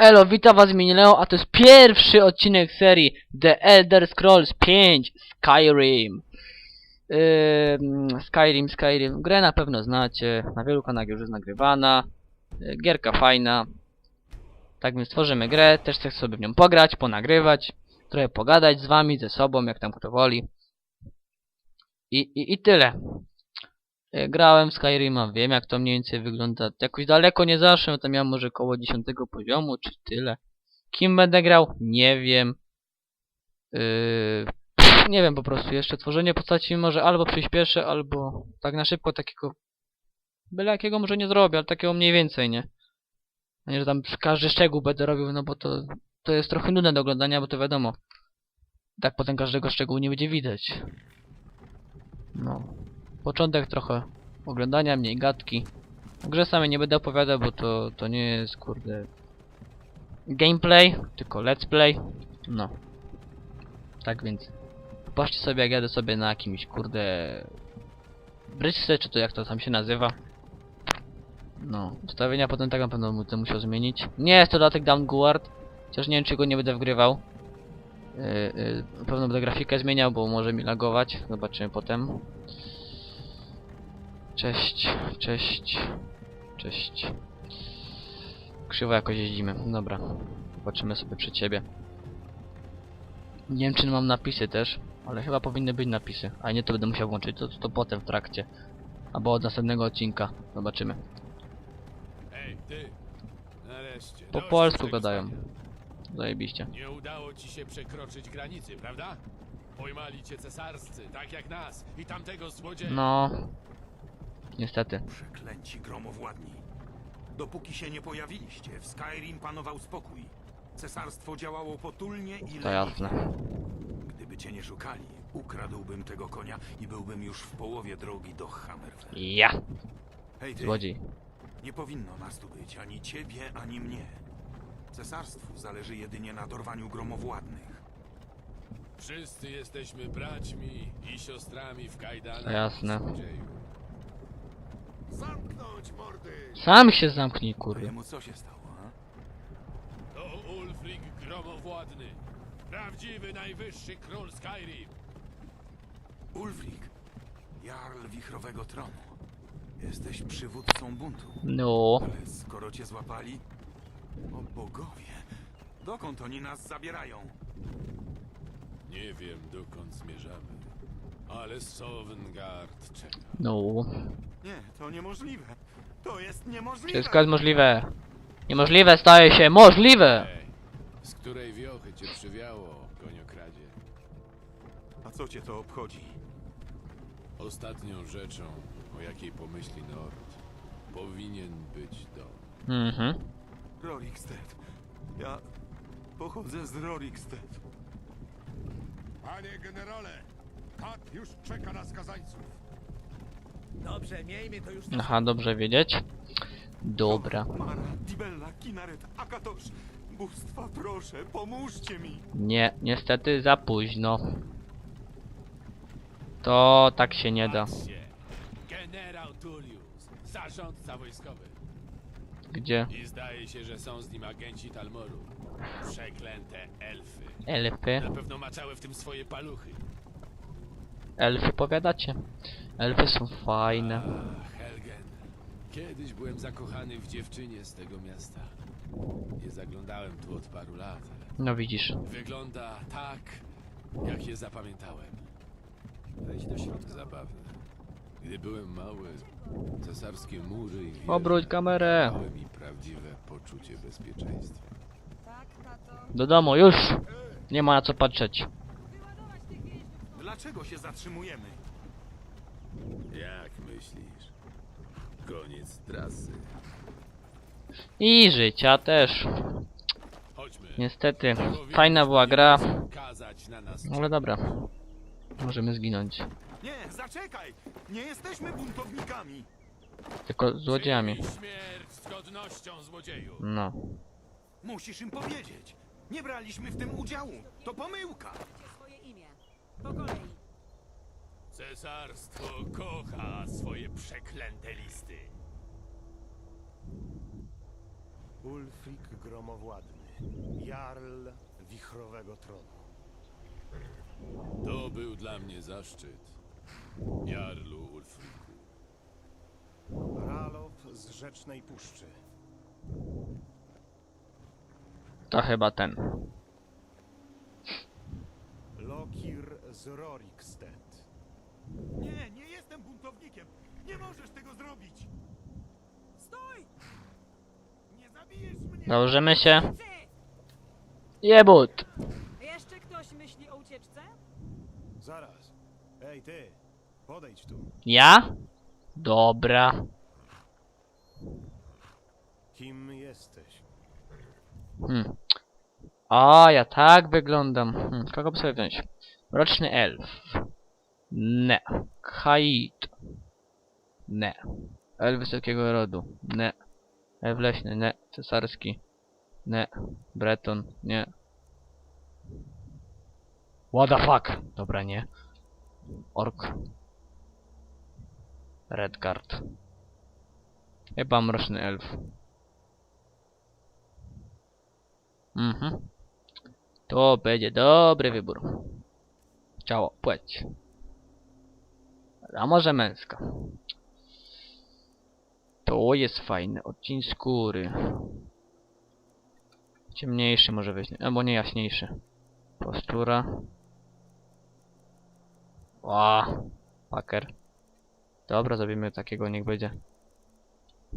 Elo, witam was Minileo, a to jest pierwszy odcinek serii The Elder Scrolls 5 Skyrim. Ym, Skyrim, Skyrim. Grę na pewno znacie, na wielu kanałach już jest nagrywana. Yy, Gierka fajna. Tak więc tworzymy grę, też chcę sobie w nią pograć, ponagrywać, trochę pogadać z wami, ze sobą, jak tam kto woli. I, i, i tyle. E, Grałem Skyrima, wiem jak to mniej więcej wygląda. Jakoś daleko nie zaszłem, to miałem może koło 10 poziomu, czy tyle. Kim będę grał? Nie wiem. Yy, nie wiem po prostu. Jeszcze tworzenie postaci może albo przyspieszę, albo tak na szybko takiego... Byle jakiego może nie zrobię, ale takiego mniej więcej, nie? A nie, że tam każdy szczegół będę robił, no bo to, to jest trochę nudne do oglądania, bo to wiadomo. Tak potem każdego szczegółu nie będzie widać. No. Początek trochę oglądania, mniej gadki. O grze samej nie będę opowiadał, bo to, to nie jest, kurde, gameplay, tylko let's play. No. Tak więc, popatrzcie sobie, jak jadę sobie na jakimś, kurde, bryczce, czy to jak to tam się nazywa. No, ustawienia potem tak na pewno będę musiał zmienić. Nie jest to dodatek Downguard, chociaż nie wiem, czy go nie będę wgrywał. Yy, yy, na pewno będę grafikę zmieniał, bo może mi lagować. Zobaczymy potem. Cześć, cześć, cześć. Krzywo jakoś jeździmy. Dobra. Zobaczymy sobie przy ciebie. Nie wiem czy mam napisy też, ale chyba powinny być napisy. A nie to będę musiał włączyć, to, to potem w trakcie. Albo od następnego odcinka. Zobaczymy. Ej, ty! Nareszcie. Po Dość polsku gadają. Zajebiście. Nie udało ci się przekroczyć granicy, prawda? Pojmali cię cesarscy, tak jak nas i tamtego złodzieja. No. Niestety. Przeklęci gromowładni. Dopóki się nie pojawiliście, w Skyrim panował spokój. Cesarstwo działało potulnie i To jasne. Gdyby cię nie szukali, ukradłbym tego konia i byłbym już w połowie drogi do Hammerfell. Ja! Hej ty, Złodziej. nie powinno nas tu być ani ciebie, ani mnie. Cesarstwu zależy jedynie na dorwaniu gromowładnych. Wszyscy jesteśmy braćmi i siostrami w kajdanach. Jasne. złodzieju. Zamknąć mordy! Sam się zamknij, kurde. Jemu co się stało, a? To Ulfric Gromowładny. Prawdziwy najwyższy król Skyrim. Ulfric, jarl wichrowego tronu. Jesteś przywódcą buntu. No. Ale skoro cię złapali... O bogowie, dokąd oni nas zabierają? Nie wiem dokąd zmierzamy, ale Sovngarde czeka. No. Nie, to niemożliwe. To jest niemożliwe. Wszystko jest możliwe. Niemożliwe staje się możliwe! Ej, z której wiochy cię przywiało, koniokradzie? A co cię to obchodzi? Ostatnią rzeczą, o jakiej pomyśli Nord, powinien być dom. Mhm. Rorikstead. Ja pochodzę z Rorikstead. Panie generale, kat już czeka na skazańców. Dobrze, miejmy to już Aha, dobrze wiedzieć. Dobra. Mara, Dibella, Kinaret, Akatosz. Bóstwa, proszę, pomóżcie mi. Nie, niestety za późno. To tak się nie da. Patrzcie, generał Tullius, zarządca wojskowy. Gdzie? I zdaje się, że są z nim agenci Talmoru. Przeklęte elfy. Elfy? Na pewno maczały w tym swoje paluchy. Elfy powiadacie? Elfy są fajne. Ach, Helgen. Kiedyś byłem zakochany w dziewczynie z tego miasta. Nie zaglądałem tu od paru lat, ale No widzisz. wygląda tak, jak je zapamiętałem. Wejdź do środka. Zabawne. Gdy byłem mały, cesarskie mury i wieże Obróć kamerę. dały mi prawdziwe poczucie bezpieczeństwa. Do domu, już! Nie ma na co patrzeć. Dlaczego się zatrzymujemy? Jak myślisz? Koniec trasy. I życia też. Chodźmy. Niestety. Fajna była gra. Ale dobra. Możemy zginąć. Nie, zaczekaj! Nie jesteśmy buntownikami. Tylko złodziejami. Przyjmij śmierć z godnością złodzieju. No. Musisz im powiedzieć. Nie braliśmy w tym udziału. To pomyłka. swoje imię. Po kolei. Cesarstwo kocha swoje przeklęte listy. Ulfric Gromowładny, Jarl Wichrowego Tronu. To był dla mnie zaszczyt. Jarlu Ulfriku. Ralof z Rzecznej Puszczy. To chyba ten. Lokir z Rorikstead. Nie, nie jestem buntownikiem! Nie możesz tego zrobić! Stój! Nie zabijesz mnie! Założymy się. Ty! Jebut! Jeszcze ktoś myśli o ucieczce? Zaraz. Ej ty, podejdź tu. Ja? Dobra. Kim jesteś? Hmm. A, ja tak wyglądam. Hmm. Kogo by sobie wziąć? Roczny elf. Ne. Kait. Ne. Elf wysokiego rodu. Ne. Elf leśny. Ne. Cesarski. Ne. Breton. Nie. What the fuck? Dobra, nie. Ork. Redguard. Chyba mroczny elf. Mhm. To będzie dobry wybór. Ciało, płeć. A może męska. To jest fajny odcień skóry. Ciemniejszy może być, albo nie jaśniejszy. Postura. Ła, paker. Dobra, zrobimy takiego, niech będzie.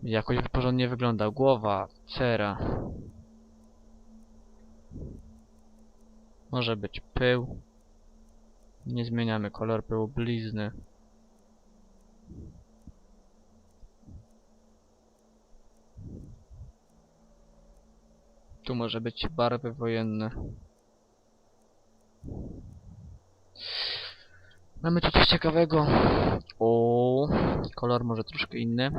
Jakoś porządnie wygląda. Głowa, cera. Może być pył. Nie zmieniamy kolor pyłu blizny. Tu może być barwy wojenne. Mamy tu coś ciekawego. O, kolor może troszkę inny.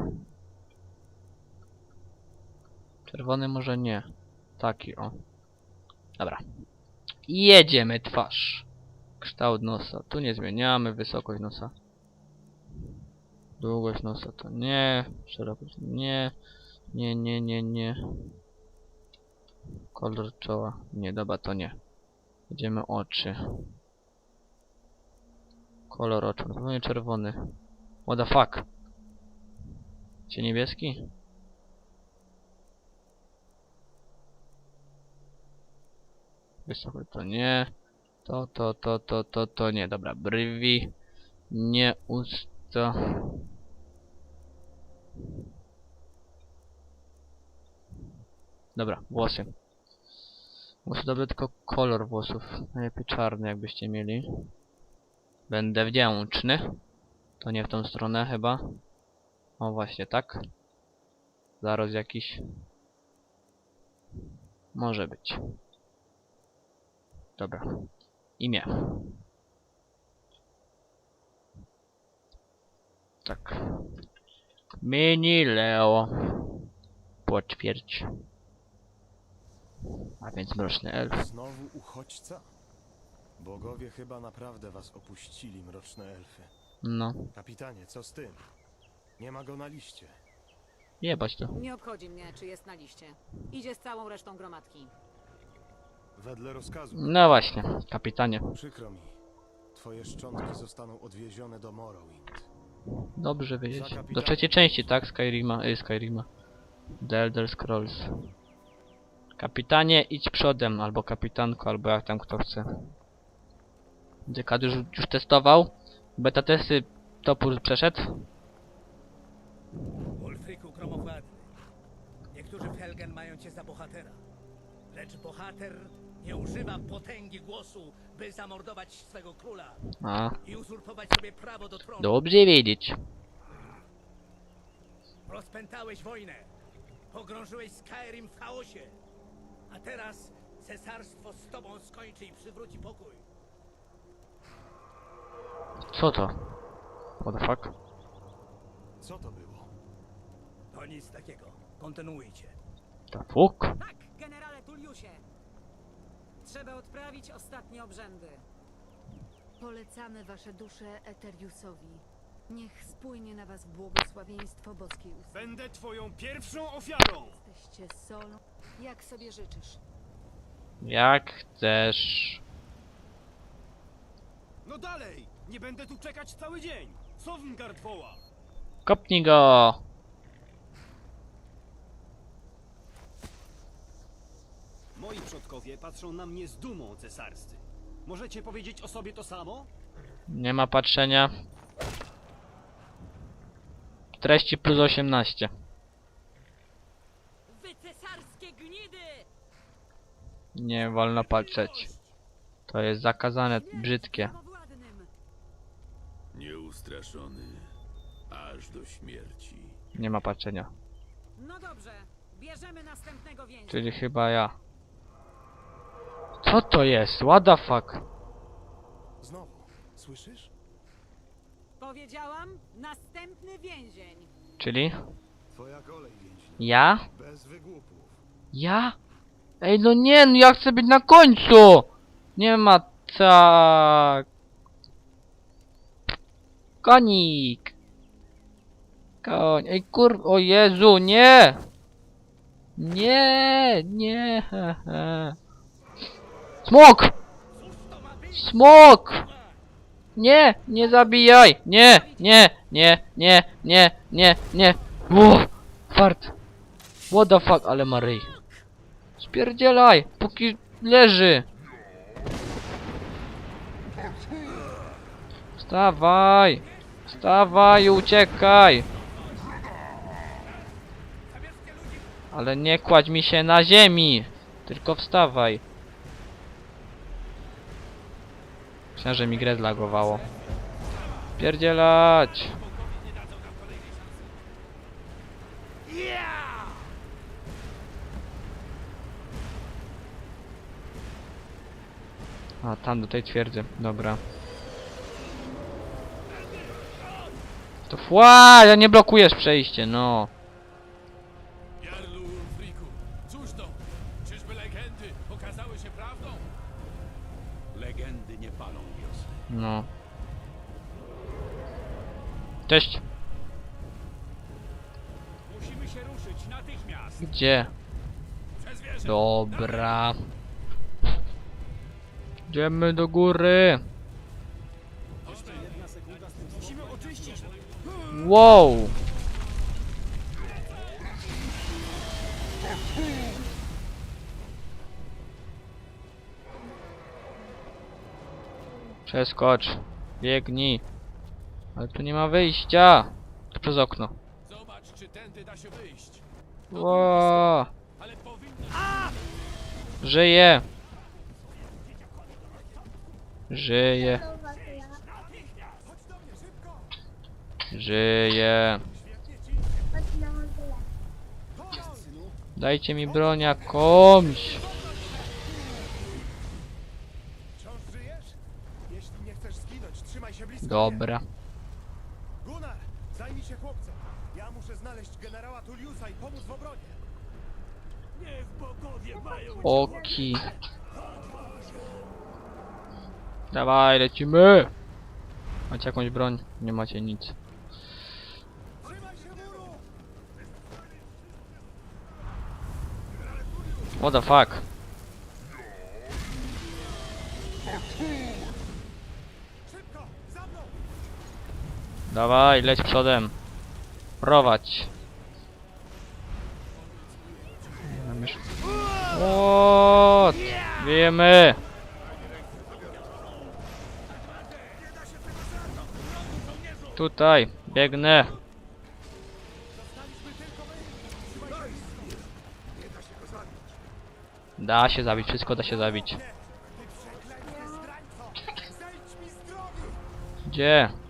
Czerwony może nie. Taki o. Dobra. Jedziemy twarz. Kształt nosa. Tu nie zmieniamy. Wysokość nosa. Długość nosa to nie. Szerokość nie. Nie, nie, nie, nie. Kolor czoła. Nie, dobra, to nie. Jedziemy oczy. Kolor oczu. Na pewno nie czerwony. What the fuck? Czy niebieski? Wysokość to nie. To, to, to, to, to, to nie. Dobra, brwi. Nie usta. Dobra, włosy. Włosy dobre, tylko kolor włosów. Najlepiej czarny, jakbyście mieli. Będę wdzięczny. To nie w tą stronę chyba. O właśnie, tak. Zaraz jakiś. Może być. Dobra. Imię. Tak. Mini Leo. Poćwierć. A więc mroczny elf. Znowu uchodźca? Bogowie chyba naprawdę was opuścili, mroczne elfy. No. Kapitanie, co z tym? Nie ma go na liście. Jebać to. Nie obchodzi mnie, czy jest na liście. Idzie z całą resztą gromadki. Wedle rozkazu. No właśnie, kapitanie. Przykro mi. Twoje szczątki zostaną odwiezione do Morrowind. Dobrze wiedzieć. Do trzeciej części, tak? Skyrima, y, Skyrima. The Elder Scrolls. Kapitanie, idź przodem, albo kapitanko, albo jak tam kto chce. Dziekat już, już testował. Beta testy topór przeszedł. Ulfryku Gromowładny. Niektórzy w Helgen mają cię za bohatera. Lecz bohater nie używa potęgi głosu, by zamordować swego króla A, i uzurpować sobie prawo do tronu. dobrze wiedzieć. Rozpętałeś wojnę. Pogrążyłeś Skyrim w chaosie. A teraz cesarstwo z tobą skończy i przywróci pokój. Co to? What the fuck? Co to było? To nic takiego. Kontynuujcie. The fuck? Tak, generale Tulliusie! Trzeba odprawić ostatnie obrzędy. Polecamy wasze dusze Eteriusowi. Niech spłynie na was błogosławieństwo boskiej usługi. Będę twoją pierwszą ofiarą! Jesteście solą, jak sobie życzysz. Jak chcesz. No dalej! Nie będę tu czekać cały dzień! Sovngarde woła! Kopnij go! Moi przodkowie patrzą na mnie z dumą, cesarscy. Możecie powiedzieć o sobie to samo? Nie ma patrzenia. Treści plus 18. Wy cesarskie gnidy! Nie wolno patrzeć. To jest zakazane, brzydkie. Samowładnym. Nieustraszony aż do śmierci. Nie ma patrzenia. No dobrze, bierzemy następnego więźnia. Czyli chyba ja. Co to jest? What the fuck? Znowu. Słyszysz? Powiedziałam, następny więzień. Czyli? Twoja kolej, więźniu. Ja? Bez wygłupów. Ja? Ej, no nie, no ja chcę być na końcu! Nie ma tak. Konik! Koń, ej kur... O Jezu, nie! Nie, nie. Smok! Smok! Nie, nie zabijaj! Nie, nie, nie, nie, nie, nie, nie. Uff, fart. What the fuck, ale ma ryj. Spierdzielaj, póki leży. Wstawaj. Wstawaj, uciekaj. Ale nie kładź mi się na ziemi. Tylko wstawaj. Myślałem, że mi grę zlagowało. Pierdzielać. A, tam do tej twierdzy. Dobra. To fła, ja nie blokujesz przejście, no. No. Cześć. Musimy się ruszyć natychmiast! Gdzie? Przez wieżę! Dobra. Idziemy do góry. Musimy oczyścić Wow. Przeskocz. Biegnij. Ale tu nie ma wyjścia. To przez okno. Zobacz, czy tędy da się wyjść. Ło. Ale powinno... Żyje. Żyje. Żyje. Dajcie mi broń jakąś. Wciąż żyjesz? Jeśli nie chcesz zginąć, trzymaj się blisko Dobra. Gunnar, zajmij się chłopcem. Ja muszę znaleźć generała Tulliusa i pomóc w obronie. Niech bogowie mają Oki. Dawaj, lecimy. Macie jakąś broń? Nie macie nic. Trzymaj się muru! What the fuck? Dawaj, leć przodem. Prowadź. O, Wiemy. Tutaj, biegnę. Da się zabić, wszystko da się zabić. Gdzie?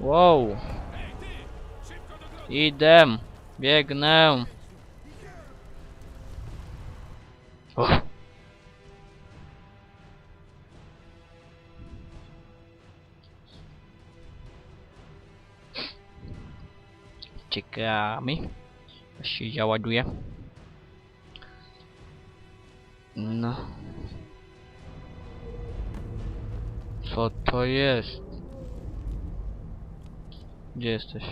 Wow. Idę. Biegnę. Och. Czekamy. Się załaduje. No. Co to jest? Gdzie jesteś?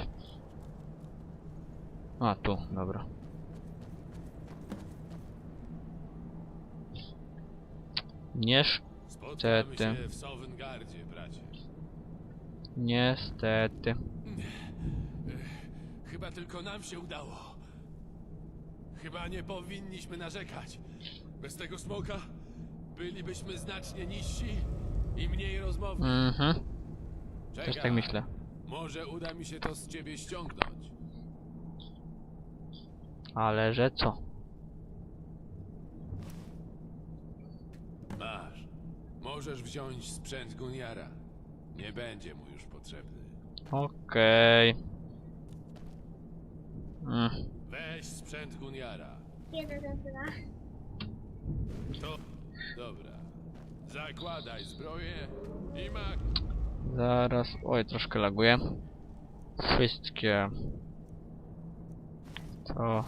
A, tu, dobra. Niesz... Niestety. Niestety. Chyba tylko nam się udało. Chyba nie powinniśmy narzekać. Bez tego smoka bylibyśmy znacznie niżsi i mniej rozmowni. Mhm, też tak myślę. Może uda mi się to z ciebie ściągnąć. Ale że co? Masz. Możesz wziąć sprzęt Guniara. Nie będzie mu już potrzebny. Okej. Mm. Weź sprzęt Guniara. To... Dobra. Zakładaj zbroję i mak. Zaraz. Oj, troszkę laguje. Wszystkie. To.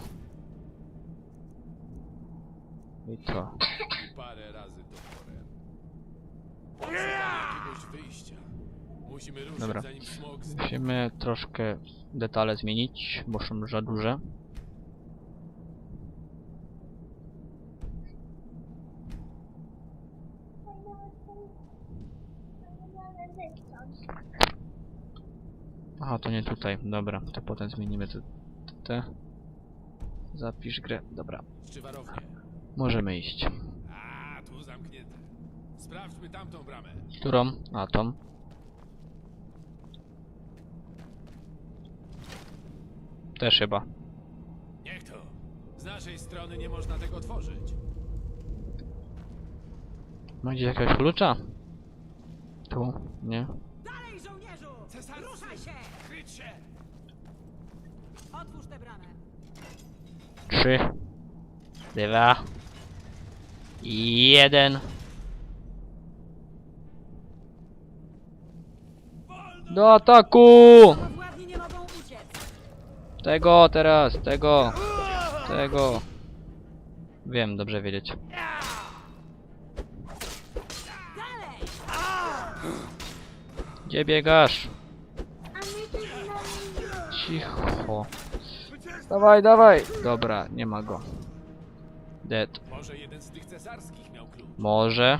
I to. Parę razy toporem. Jakiegoś wyjścia. Musimy ruszyć Dobra. zanim smok z... Musimy troszkę detale zmienić, bo są za duże. Aha, to nie tutaj. Dobra, to potem zmienimy te. te. Zapisz grę. Dobra, możemy iść. A, tu zamknięte. Sprawdźmy tamtą bramę. Którą? A, tą. Też chyba. Niech to. Z naszej strony nie można tego otworzyć. Ma gdzieś jakiegoś klucza? Tu? Nie? Dalej, żołnierzu! Ruszaj się! Kryć się! Otwórz tę bramę. Trzy, dwa, jeden. Do ataku! Władni nie mogą uciec. Tego teraz, tego, tego. Wiem, dobrze wiedzieć. Gdzie biegasz? Cicho. Dawaj, dawaj. Dobra, nie ma go. Dead. Może jeden z tych cesarskich miał klucz. Może.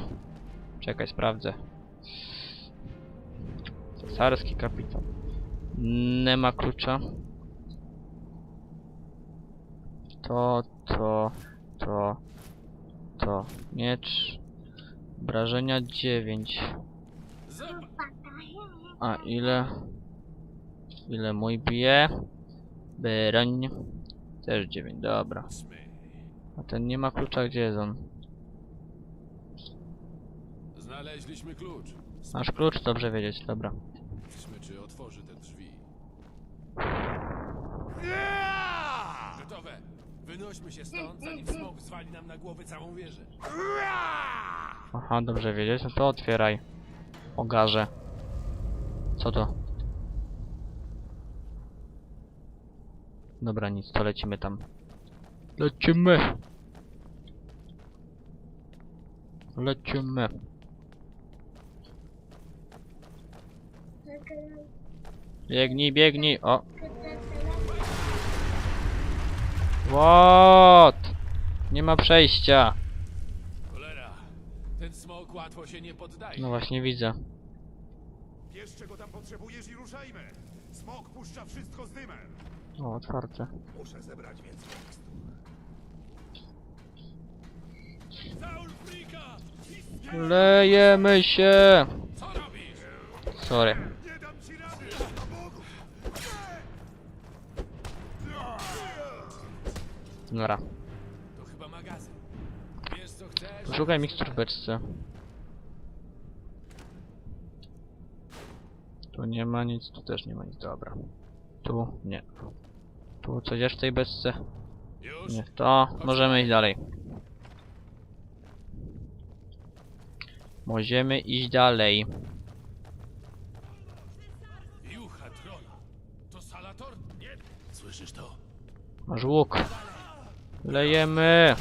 Czekaj, sprawdzę. Cesarski kapitan. Nie ma klucza. To, to, to, to. Miecz. Obrażenia 9. Zobacz! A ile? Ile mój bije? Broń. Też 9, dobra. A ten nie ma klucza, gdzie jest on? Znaleźliśmy klucz. Masz klucz? Dobrze wiedzieć, dobra. Sprawdźmy, czy otworzy te drzwi. Gotowe! Wynośmy się stąd, zanim smok zwali nam na głowy całą wieżę. Aha, dobrze wiedzieć, no to otwieraj. Ogarze. Co to? Dobra, nic, to lecimy tam. Lecimy! Lecimy. Biegnij, biegnij, o! What? Nie ma przejścia. Cholera! Ten smok łatwo się nie poddaje. No właśnie widzę. Wiesz, czego tam potrzebujesz i ruszajmy. Smok puszcza wszystko z dymem. O, otwarte. Muszę zebrać więcej tekstu. Lejemy się! Co robisz? Sorry. Nie dam ci rady! Bogu! Dobra. To chyba magazyn. Wiesz co chcesz? Poszukaj mikstur w beczce. Tu nie ma nic, tu też nie ma nic, dobra. Tu nie. Tu coś jest w tej beczce? Już? Nie, to możemy iść dalej. Możemy iść dalej. Jucha trona. To Salator? Nie. Słyszysz to? Masz łuk. Lejemy.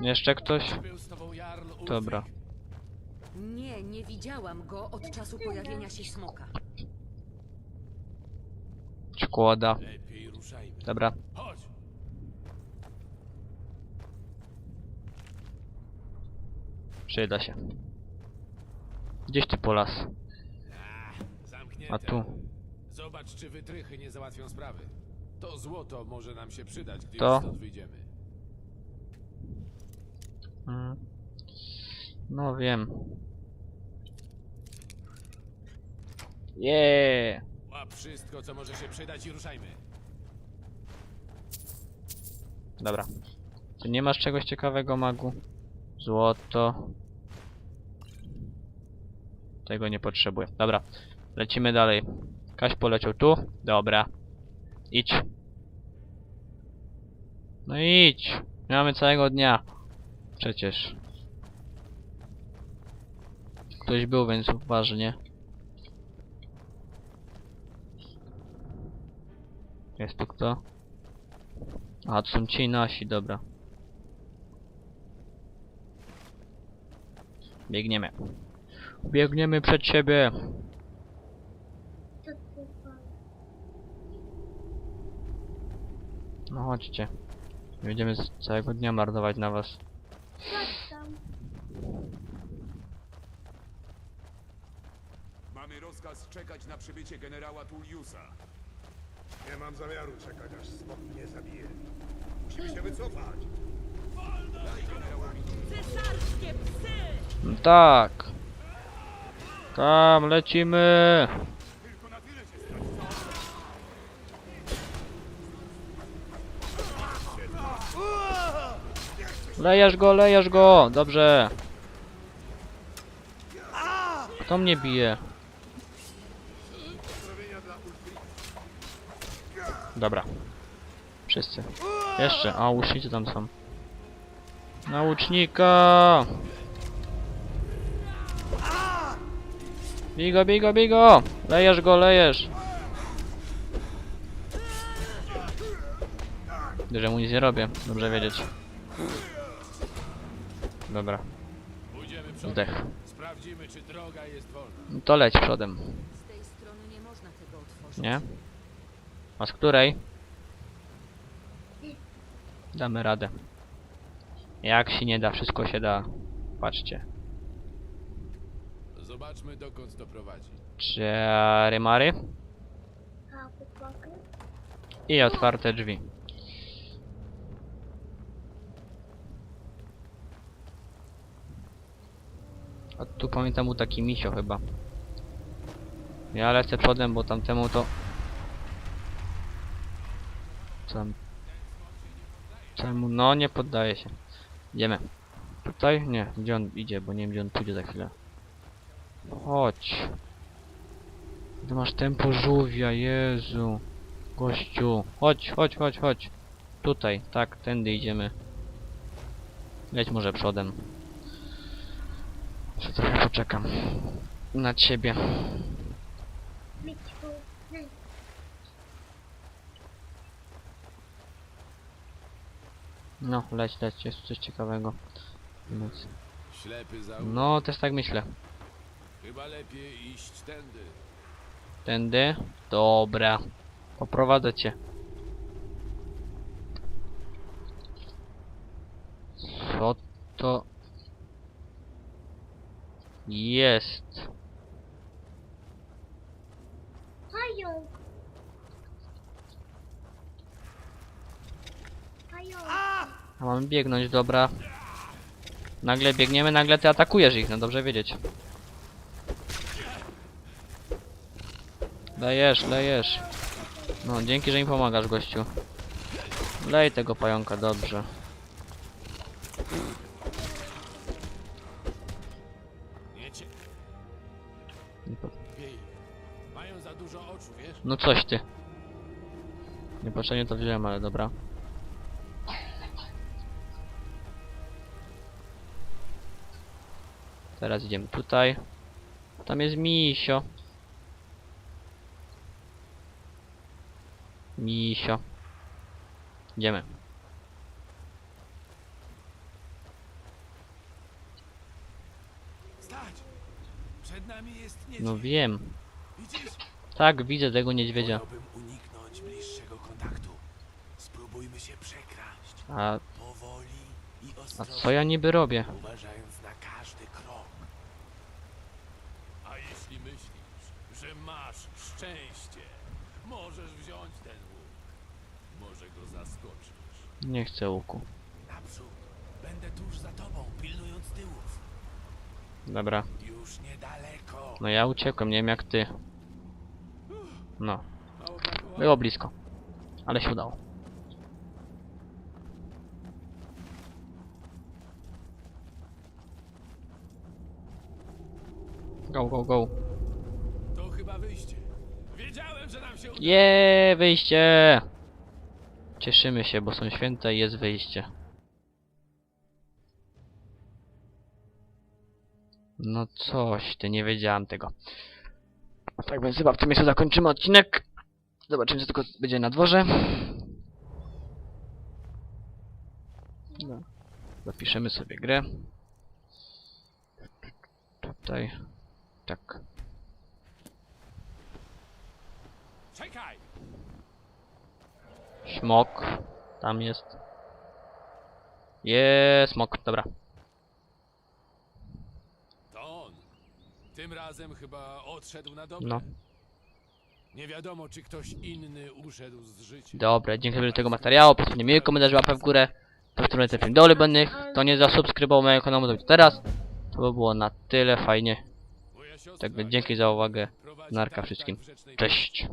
Jeszcze ktoś? Dobra. Nie, nie widziałam go od czasu pojawienia się smoka. Szkoda. Lepiej ruszajmy. Dobra. Chodź! Przyda się. Gdzieś tu po las. Zamknięte. A tu. Zobacz, czy wytrychy nie załatwią sprawy. To złoto może nam się przydać, gdy To? już stąd wyjdziemy. Mm. No wiem. Yeah. Łap wszystko, co może się przydać i ruszajmy. Dobra. Tu nie masz czegoś ciekawego, magu? Złoto. Tego nie potrzebuję. Dobra. Lecimy dalej. Kaś poleciał tu? Dobra. Idź. No idź. Mamy całego dnia. Przecież. Ktoś był, więc uważnie. Jest tu kto? A, to są ci nasi, dobra. Biegniemy. Biegniemy przed siebie. No chodźcie. Nie Będziemy całego dnia marnować na was. Mamy rozkaz czekać na przybycie generała Tulliusa. Nie mam zamiaru czekać, aż smok mnie zabije. Musimy się wycofać. No tak. Tam, lecimy. Lejesz go, lejesz go. Dobrze. Kto mnie bije? Dobra. Wszyscy. Jeszcze. A, łucznicy tam są. Na łucznika! Bij go, bij go, bij go! Lejesz go, lejesz! Że mu nic nie robię. Dobrze wiedzieć. Dobra. Pójdziemy przodem. Zdech. Sprawdzimy, czy droga jest wolna. No To leć przodem. Z tej strony nie można tego otworzyć. Nie? A z której? Damy radę. Jak się nie da, wszystko się Patrzcie. Zobaczmy, dokąd to prowadzi. Czary mary. I otwarte drzwi. A tu pamiętam był taki misio chyba. Ja lecę przodem, bo tamtemu to... Tam... Temu, no nie poddaje się. Idziemy. Tutaj? Nie, gdzie on idzie, bo nie wiem gdzie on pójdzie za chwilę. Chodź. Ty masz tempo żółwia, Jezu. Gościu. Chodź, chodź, chodź, chodź. Tutaj, tak, tędy idziemy. Leć może przodem. Jeszcze trochę poczekam. Na ciebie. No, leć, leć, jest coś ciekawego. Leć. No, też tak myślę. Chyba lepiej iść tędy. Tędy? Dobra. Poprowadzę cię. Co to jest? Pająk. Pająk. A mamy biegnąć, dobra. Nagle biegniemy, nagle ty atakujesz ich, no dobrze wiedzieć. Lejesz, lejesz. No, dzięki, że mi pomagasz, gościu. Lej tego pająka, dobrze. No coś ty. Niepotrzebnie to wziąłem, ale dobra. Teraz idziemy tutaj. Tam jest misio. Misio. Idziemy. No wiem. Widzisz? Tak, widzę tego niedźwiedzia. Wolałbym uniknąć bliższego kontaktu. Spróbujmy się przekraść. A, Powoli i a ostrożnie. co ja niby robię? Uważając na każdy krok. A jeśli myślisz, że masz szczęście, możesz wziąć ten łuk. Może go zaskoczysz. Nie chcę łuku. Naprzód. Będę tuż za tobą, pilnując tyłów. Dobra. Już niedaleko. No ja uciekłem, nie wiem jak ty. No, było blisko. Ale się udało. Go, go, go. To chyba wyjście. Wiedziałem, że nam się uda. Je, wyjście! Cieszymy się, bo są święta i jest wyjście. No coś, ty nie wiedziałam tego. Tak więc chyba w tym miejscu zakończymy odcinek. Zobaczymy co tylko będzie na dworze. No. Zapiszemy sobie grę. Tutaj. Tak. Czekaj! Smok. Tam jest. Jest smok, dobra. To on. Tym razem chyba odszedł na dobre. No. Nie wiadomo, czy ktoś inny uszedł z życia. Dobra, dziękuję za tego materiału. Pozwólcie miły komentarz, łapę w górę. W ten film do ulubionych. To nie zasubskrybował mojego kanału, to teraz. To by było na tyle fajnie. Tak więc dzięki za uwagę. Narka tartak wszystkim. Rzecznej Cześć.